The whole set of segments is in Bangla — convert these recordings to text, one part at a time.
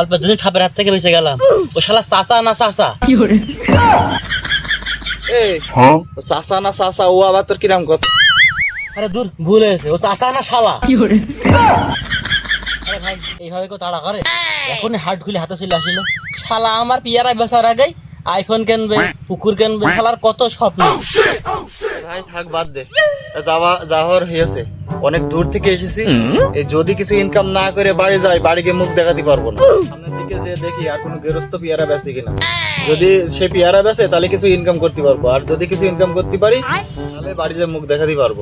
অল্প যদি ঠাপের হাত থেকে বেঁচে গেলাম। ও শালা চাচা না চাচা? এ ও চাচা না চাচা ও আবার তোর কিরাম কথা? আরে দূর ভুল হয়েছে। ও চাচা না শালা? আরে ভাই এইভাবে কেউ তাড়া করে? এখনই হার্ট খুলে হাতে চলে আসিল। শালা আমার পিয়ারা বেচার আগে আইফোন কিনবে কুকুর কিনবে শালার কত স্বপ্ন। ভাই থাক বাদ দে। যাওয়া যাওয়ার হয়েছে অনেক দূর থেকে এসেছি। যদি কিছু ইনকাম না করে বাড়ি যাই বাড়ি গিয়ে মুখ দেখাতে পারব না। সামনের দিকে যে দেখি আর কোনো গেরস্ত পেয়ারা বেচে কিনা। যদি সে পেয়ারা বেচে তাহলে কিছু ইনকাম করতে পারব। আর যদি কিছু ইনকাম করতে পারি তাহলে মুখ দেখাতে পারব।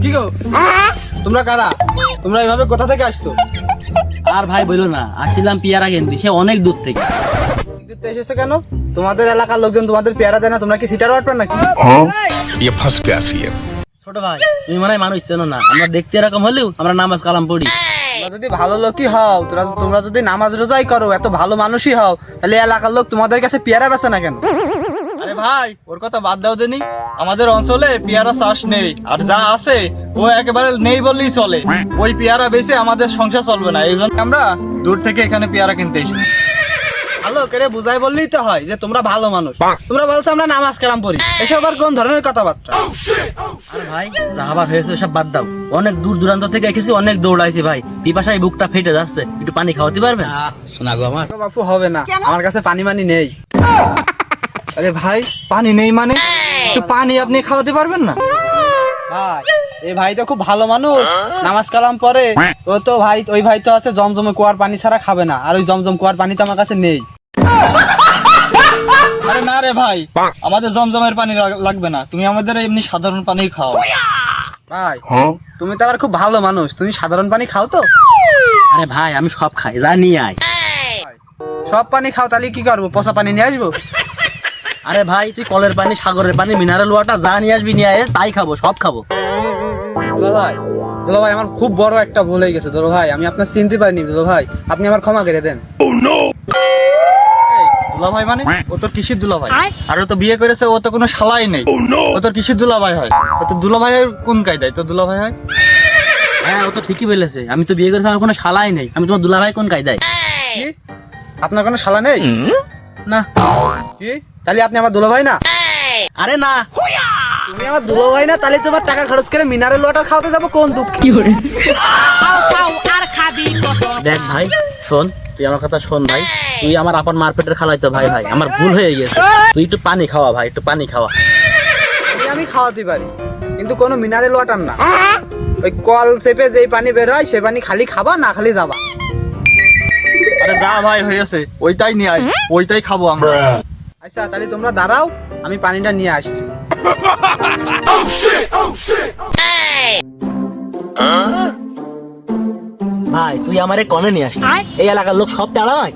কি গো? তোমরা কারা? তোমরা এইভাবে কোথা থেকে আসছো? আর ভাই বলল না আসছিলাম পিয়ারা কিনতে। সে অনেক দূর থেকে। দিতে এসেছো কেন তোমাদের এলাকার লোকজন তোমাদের পেয়ারা দেয় না তোমরা কি সিটার ওয়াটপার নাকি ये फंस गया सीएम ছোট ভাই তুমি মনে হয় মানুষ চেনো না আমরা দেখতে এরকম হলেও আমরা নামাজ কালাম পড়ি তোমরা যদি ভালো লোকই হও তোমরা তোমরা যদি নামাজ রোজাই করো এত ভালো মানুষই হও তাহলে এলাকার লোক তোমাদের কাছে পেয়ারা বেচে না কেন আরে ভাই ওর কথা বাদ দাও দেনি আমাদের অঞ্চলে পেয়ারা চাষ নেই আর যা আছে ও একেবারে নেই বললেই চলে ওই পেয়ারা বেচে আমাদের সংসার চলবে না এই জন্য আমরা দূর থেকে এখানে পেয়ারা কিনতে এসেছি ভালো করে বুঝাই বললেই তো হয় যে তোমরা ভালো মানুষ। তোমরা বলছো আমরা নামাজ কালাম পড়ি। এসব আর কোন ধরনের কথাবার্তা? আরে ভাই যা আবার হয়েছে সব বাদ দাও। অনেক দূর দূরান্ত থেকে এসেছি অনেক দৌড়াইছি ভাই। পিপাসায় বুকটা ফেটে যাচ্ছে। একটু পানি খাওয়াতে পারবেন? তো বাপু হবে না। আমার কাছে পানি মানি নেই। আরে ভাই পানি নেই মানে? একটু পানি আপনি খাওয়াতে পারবেন না? ভাই। এই ভাই তো খুব ভালো মানুষ। নামাজ কালাম পরে ও তো ভাই ওই ভাই তো আছে জমজমে কুয়ার পানি ছাড়া খাবে না। আর ওই জমজম কুয়ার পানি তো আমার কাছে নেই। আরে না রে ভাই আমাদের জমজমের পানি লাগবে না। তুমি আমাদের এমনি সাধারণ পানি খাও। ভাই তুমি তো আবার খুব ভালো মানুষ। তুমি সাধারণ পানি খাও তো? আরে ভাই আমি সব খাই যা নিয়ে আয়। সব পানি খাও তাহলে কি করব? পচা পানি নিয়ে আসব? আরে ভাই তুই কলের পানি সাগরের পানি মিনারেল ওয়াটার যা নিয়ে আসবি নিয়ে আয় তাই খাব সব খাব। দুলো ভাই দুলো ভাই আমার খুব বড় একটা ভুল হয়ে গেছে দুলো ভাই আমি আপনার চিনতে পারিনি দুলো ভাই আপনি আমার ক্ষমা করে দেন। এই, দুলাভাই মানে? ও তোর কিসির দুলাভাই? আর ও তো বিয়ে করেছে ও তো কোনো শালাই নেই। ও তোর কিসির দুলাভাই হয়? ও তো দুলাভাইয়ের কোন কায়দায়? তো দুলাভাই হয়? হ্যাঁ ও তো ঠিকই বলেছে। আমি তো বিয়ে করেছি আমার কোনো শালাই নেই। আমি তোমার দুলাভাই কোন কায়দায়? কি? আপনার কোনো শালা নেই? না। কি? তাহলে আপনি আমার দুলো ভাই না আরে না। তুমি আমার দুলো ভাই না তাহলে তোমার টাকা খরচ করে মিনারেল ওয়াটার খাওয়াতে যাব কোন দুঃখ? কি দেখ ভাই শোন তুই আমার কথা শোন ভাই। তুই আমার আপন মারপেটের খালাই তো ভাই ভাই। আমার ভুল হয়ে গেছে তুই একটু পানি খাওয়া ভাই একটু পানি খাওয়া। আমি খাওয়াতে পারি কিন্তু কোনো মিনারেল ওয়াটার না। ওই কল চেপে যেই পানি বের হয় সে পানি খালি খাবা না খালি যাবা। আরে যা ভাই হয়েছে। ওইটাই নিয়ে আয় ওইটাই খাব আমরা। আচ্ছা তাহলে তোমরা দাঁড়াও আমি পানিটা নিয়ে আসছি। ভাই তুই আমারে কনে নিয়ে আসলি। এই এলাকার লোক সব তাড়ায়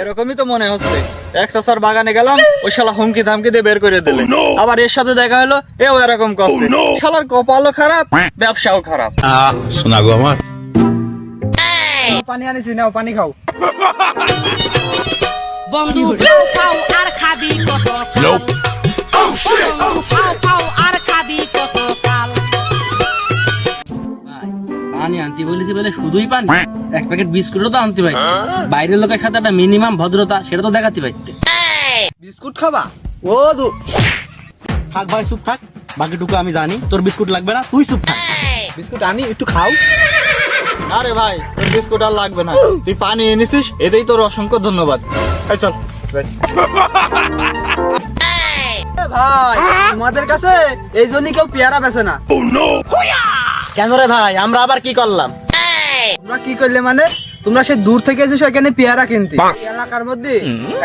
এরকমই তো মনে হচ্ছে। এক চাচার বাগানে গেলাম ওই শালা হুমকি ধামকি দিয়ে বের করে দিলে। আবার এর সাথে দেখা হলো এও এরকম করছে। শালার কপালও খারাপ ব্যবসাও খারাপ। শোনা আমার। পানি আনিছি নাও পানি খাও। বন্ধু আর খাবি আর খাবি কত কাল পানি আনতে বলেছি বলে শুধুই পানি? এক প্যাকেট বিস্কুটও তো আনতে পারি বাইরের লোকের সাথে একটা মিনিমাম ভদ্রতা সেটা তো দেখাতে পারতে বিস্কুট খাবা? ও দু থাক ভাই চুপ থাক। বাকিটুকু আমি জানি। তোর বিস্কুট লাগবে না তুই চুপ থাক। বিস্কুট আনি একটু খাও। আরে ভাই তোর বিস্কুট আর লাগবে না। তুই পানি এনেছিস এতেই তোর অসংখ্য ধন্যবাদ। চল। ভাই তোমাদের কাছে এই জন্যই কেউ পেয়ারা বেছে না। কেন রে ভাই আমরা আবার কি করলাম? তোমরা কি করলে মানে? তোমরা সে দূর থেকে এসেছ এখানে পেয়ারা কিনতে। এলাকার মধ্যে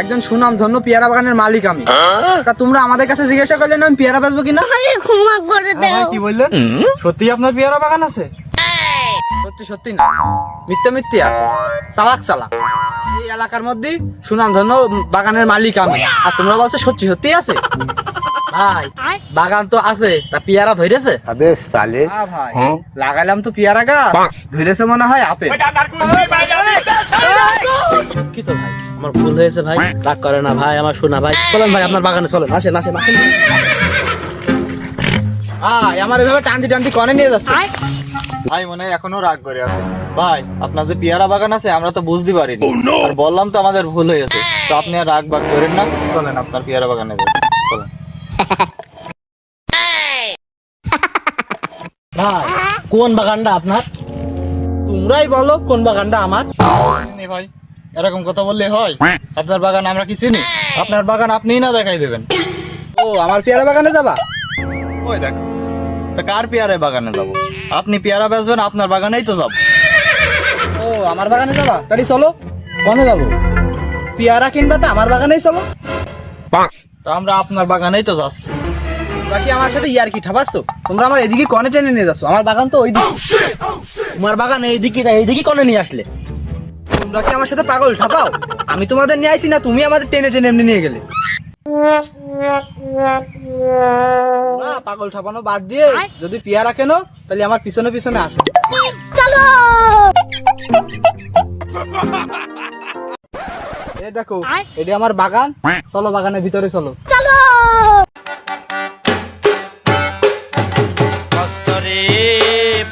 একজন সুনাম ধন্য পেয়ারা বাগানের মালিক আমি। তা তোমরা আমাদের কাছে জিজ্ঞাসা করলে না আমি পেয়ারা বেচবো কিনা? ক্ষমা করে ভাই কি বললেন? সত্যি আপনার পেয়ারা বাগান আছে? সত্যি সত্যি না। মিথ্যে মিথ্যে আছে। চালাক চালাক। এই এলাকার মধ্যে সুনাম ধন্য বাগানের মালিক আমি। আর তোমরা বলছো সত্যি সত্যি আছে? ভাই বাগান তো আছে তা পেয়ারা ধরেছে? হ্যাঁ ভাই লাগাইলাম তো পেয়ারা গাছ ধরেছে মনে হয় আপেল। কি তো ভাই আমার ভুল হয়েছে ভাই? রাগ করে না ভাই আমার শোনা ভাই। চলেন ভাই আপনার বাগানে চলেন। আসেন আসেন আসেন। আয় আমার এভাবে টানতি টানতি কনে নিয়ে যাচ্ছে। ভাই মনে হয় এখনও রাগ করে আছে। ভাই আপনার যে পেয়ারা বাগান আছে আমরা তো বুঝতে পারিনি। আর বললাম তো আমাদের ভুল হয়েছে। তো আপনি আর রাগ বাগ করেন না। চলেন আপনার পেয়ারা বাগানে ভাই কোন বাগানটা আপনার? তোমরাই বলো কোন বাগানটা আমার। ভাই এরকম কথা বললে হয়। আপনার বাগান আমরা কি চিনি? আপনার বাগান আপনিই না দেখাই দেবেন। ও আমার পেয়ারা বাগানে যাবা? ওই দেখো তা কার পেয়ারায় বাগানে যাব? আপনি পেয়ারা বেচবেন আপনার বাগানেই তো যাব। ও আমার বাগানে যাবা? তাহলে চলো। কোনে যাব? পেয়ারা কিনবা তো আমার বাগানেই চলো। তো আমরা আপনার বাগানেই তো যাচ্ছি। বাকি আমার সাথে ইয়ার কি ঠাপাচ্ছ? তোমরা আমার এদিকে কনে টেনে নিয়ে যাচ্ছ আমার বাগান তো ওইদিকে। তোমার বাগান এইদিকে এইদিকে কনে নিয়ে আসলে। তোমরা কি আমার সাথে পাগল ঠাপাও? আমি তোমাদের নিয়ে আইছি না তুমি আমাদের টেনে টেনে এমনি নিয়ে গেলে। না পাগল ঠাপানো বাদ দিয়ে যদি পেয়ারা কেনো তাহলে আমার পিছনে পিছনে আসো। এই দেখো এটা আমার বাগান। চলো বাগানের ভিতরে চলো। কষ্ট রে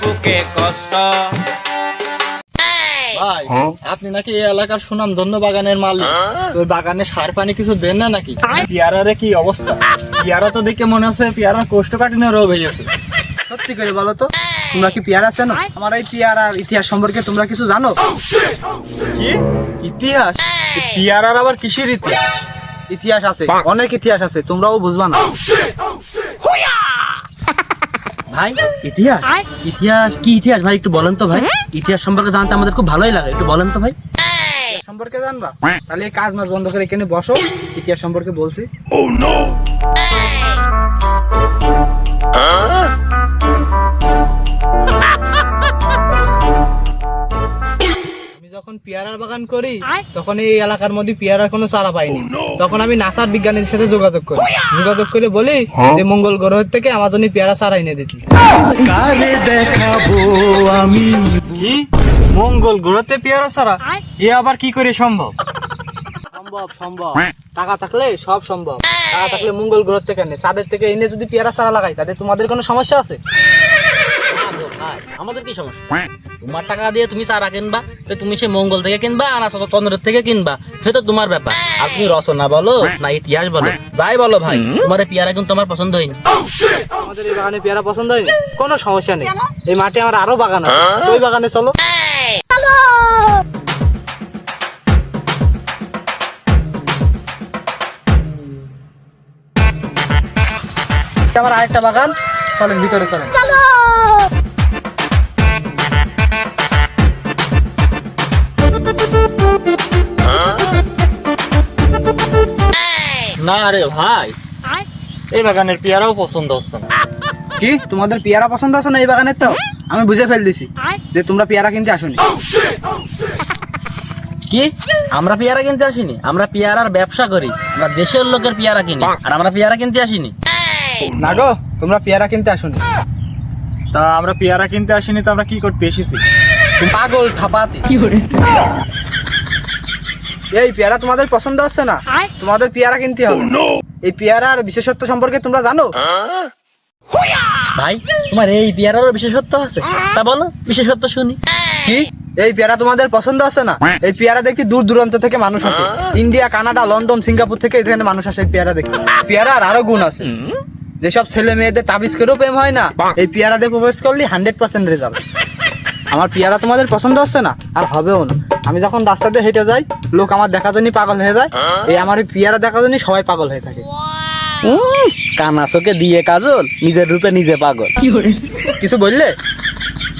বুকে কষ্ট। ভাই আপনি নাকি এই এলাকার সুনাম ধন্য বাগানের মালিক? তো ওই বাগানে সার পানি কিছু দেন না নাকি? পেয়ারারে কি অবস্থা? পেয়ারা তো দেখে মনে হচ্ছে পেয়ারা কোষ্ঠকাঠিন্য রোগ হয়ে গেছে। সত্যি করে বলো তো তোমরা কি পেয়ারা চেনো? আমার এই পেয়ারার ইতিহাস সম্পর্কে তোমরা কিছু জানো? কি? ইতিহাস? পেয়ারার আবার কিসের ইতিহাস ইতিহাস আছে অনেক ইতিহাস আছে তোমরাও বুঝবা না। ভাই ইতিহাস? ইতিহাস? কি ইতিহাস? ভাই একটু বলেন তো ভাই। ইতিহাস সম্পর্কে জানতে আমাদের খুব ভালোই লাগে একটু বলেন তো ভাই। সম্পর্কে জানবা? তাহলে এই কাজ মাছ বন্ধ করে এখানে বসো ইতিহাস সম্পর্কে বলছি। আমি যখন পেয়ারার বাগান করি তখন এই এলাকার মধ্যে পেয়ারার কোনো চারা পাইনি তখন আমি নাসার বিজ্ঞানীদের সাথে যোগাযোগ করি। যোগাযোগ করে বলি যে মঙ্গল গ্রহ থেকে আমার জন্য পেয়ারা চারা এনে দিচ্ছি কি? মঙ্গল গ্রহতে পেয়ারা ছাড়া এ আবার কি করে সম্ভব? সম্ভব সম্ভব। টাকা থাকলে সব সম্ভব। টাকা থাকলে মঙ্গল গ্রহ থেকে এনে চাঁদের থেকে এনে যদি পেয়ারা চারা লাগাই তাতে তোমাদের কোনো সমস্যা আছে? আমাদের কি সমস্যা? তোমার টাকা দিয়ে তুমি চারা কিনবা তো তুমি সে মঙ্গল থেকে কিনবা আর না চন্দ্রের থেকে কিনবা। সেটা তোমার ব্যাপার। আর তুমি রচনা বলো না ইতিহাস বলো যাই বলো ভাই তোমার পেয়ারা কিন্তু আমার পছন্দ হয়নি। আমাদের এই বাগানে পেয়ারা পছন্দ হয়নি? কোনো সমস্যা নেই। এই মাঠে আমার আরও বাগান আছে। ওই বাগানে চলো। আমার আরেকটা বাগান। চলেন ভিতরে চলেন। না রে ভাই। এই বাগানের পেয়ারাও পছন্দ হচ্ছে না। কি? তোমাদের পেয়ারা পছন্দ আছে না এই বাগানের তো? আমি বুঝে ফেল দিছি। যে তোমরা পেয়ারা কিনতে আসোনি। কি? আমরা পেয়ারা কিনতে আসিনি? আমরা পেয়ারার ব্যবসা করি। আমরা দেশের লোকের পেয়ারা কিনি। আর আমরা পেয়ারা কিনতে আসিনি। না গো তোমরা পেয়ারা কিনতে আসোনি। তা আমরা পেয়ারা কিনতে আসিনি তো আমরা কি করতে এসেছি? পাগল ঠাপাতি। এই পেয়ারা তোমাদের পছন্দ হচ্ছে না? তোমাদের পেয়ারা কিনতে হবে। এই পেয়ারার বিশেষত্ব সম্পর্কে তোমরা জানো? ভাই তোমার এই পেয়ারারও বিশেষত্ব আছে? তা বলো বিশেষত্ব শুনি। কি? এই পেয়ারা তোমাদের পছন্দ আছে না? এই পেয়ারা দেখি দূর দূরান্ত থেকে মানুষ আসে। ইন্ডিয়া কানাডা লন্ডন সিঙ্গাপুর থেকে এখানে মানুষ আসে এই পেয়ারা দেখতে। পেয়ারার আরও গুণ আছে। যেসব ছেলে মেয়েদের তাবিজ করেও প্রেম হয় না এই পেয়ারা দিয়ে প্রবেশ করলে হান্ড্রেড পার্সেন্ট রেজাল্ট আমার পেয়ারা তোমাদের পছন্দ হচ্ছে না? আর হবেও না। আমি যখন রাস্তা দিয়ে হেঁটে যাই লোক আমার দেখা জন্য পাগল হয়ে যায়। এই আমার এই পেয়ারা দেখা জন্য সবাই পাগল হয়ে থাকে। কানা চোখে দিয়ে কাজল নিজের রূপে নিজে পাগল। কিছু বললে?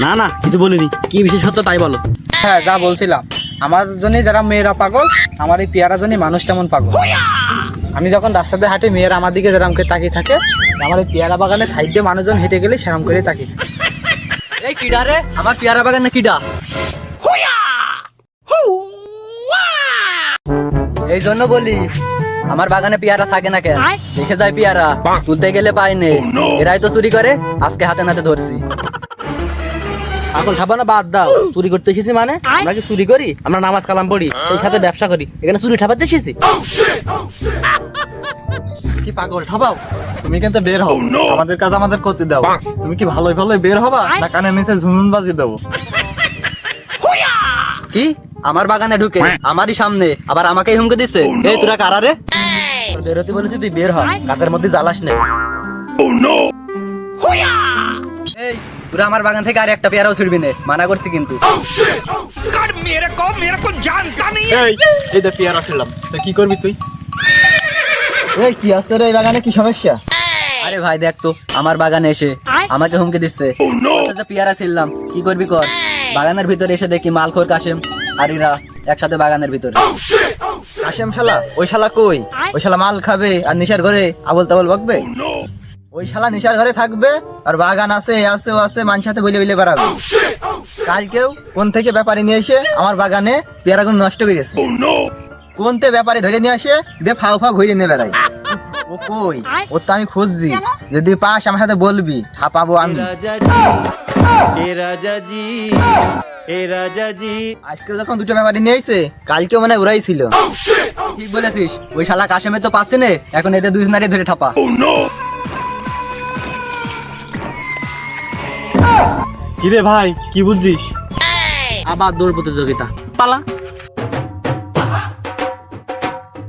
না না কিছু বলিনি। কি বিশেষত্ব তাই বলো। হ্যাঁ যা বলছিলাম। আমার জন্য যারা মেয়েরা পাগল আমার এই পেয়ারা জন্য মানুষ তেমন পাগল। আমি যখন রাস্তাতে হাঁটি মেয়েরা আমার দিকে যেরকম করে তাকিয়ে থাকে আমার এই পেয়ারা বাগানে সাইড দিয়ে মানুষজন হেঁটে গেলে সেরকম করে তাকিয়ে থাকে। এই কিডা রে আমার পেয়ারা বাগানে কিডা? এই জন্য বলি আমার বাগানে পেয়ারা থাকে না কেন? দেখে যায় পেয়ারা তুলতে গেলে পাইনে এরাই তো চুরি করে আজকে হাতে নাতে ধরছি। এখন খাবা না বাদ দাও। চুরি করতে এসেছি মানে? আমরা কি চুরি করি? আমরা নামাজ কালাম পড়ি ওই সাথে ব্যবসা করি। এখানে চুরি ঠাপাতে এসেছি। কি পাগল ঠাপাও। তুমি কিন্তু বের হও। আমাদের কাজ আমাদের করতে দাও। তুমি কি ভালোই ভালোই বের হবা? না কানের নিচে ঝুনুন বাজি দেবো। কি? আমার বাগানে ঢুকে আমারই সামনে আবার আমাকেই হুমকে দিচ্ছে এই তোরা কারারে তোর বেরোতে বলেছি তুই বের হ গাতের মধ্যে জ্বালাস না। এই তোরা আমার বাগান থেকে আর একটা পেয়ারাও ছিড়বি না মানা করছি কিন্তু। এই এই পেয়ারা ছিলাম তো কি করবি তুই? এই কি আসছে রে এই বাগানে? কি সমস্যা? আরে ভাই দেখ তো আমার বাগানে এসে আমাকে হুমকে দিচ্ছে। বলছে পেয়ারা ছিললাম কি করবি কর? বাগানের ভিতরে এসে দেখি মালখোর কাশেম। আর এরা একসাথে বাগানের ভিতরে। কাশেম শালা ওই শালা কই? ওই শালা মাল খাবে আর নিশার ঘরে আবল তাবল বকবে ওই শালা নিশার ঘরে থাকবে আর বাগান আছে আছে ও আছে মানুষের সাথে বলে বলে বেড়াবে কালকেও কোন থেকে ব্যাপারে নিয়ে এসে আমার বাগানে পেয়ারাগুলো নষ্ট করে গেছে কোনতে ব্যাপারে ধরে নিয়ে আসে দিয়ে ফাও ফাও ঘুরে নিয়ে বেড়াই ও কই? ও তো আমি খুঁজছি। যদি পাস আমার সাথে বলবি ঠাপাবো আমি। আজকে যখন দুটো ব্যাপারে নিয়ে আইছে কালকে মনে ওরাই ছিল। ঠিক বলেছিস ওই শালা কাশেমে তো পাচ্ছে না এখন এদের নারী ধরে ঠাপা। কিরে ভাই কি বুঝছিস? আবার দৌড় প্রতিযোগিতা। পালা।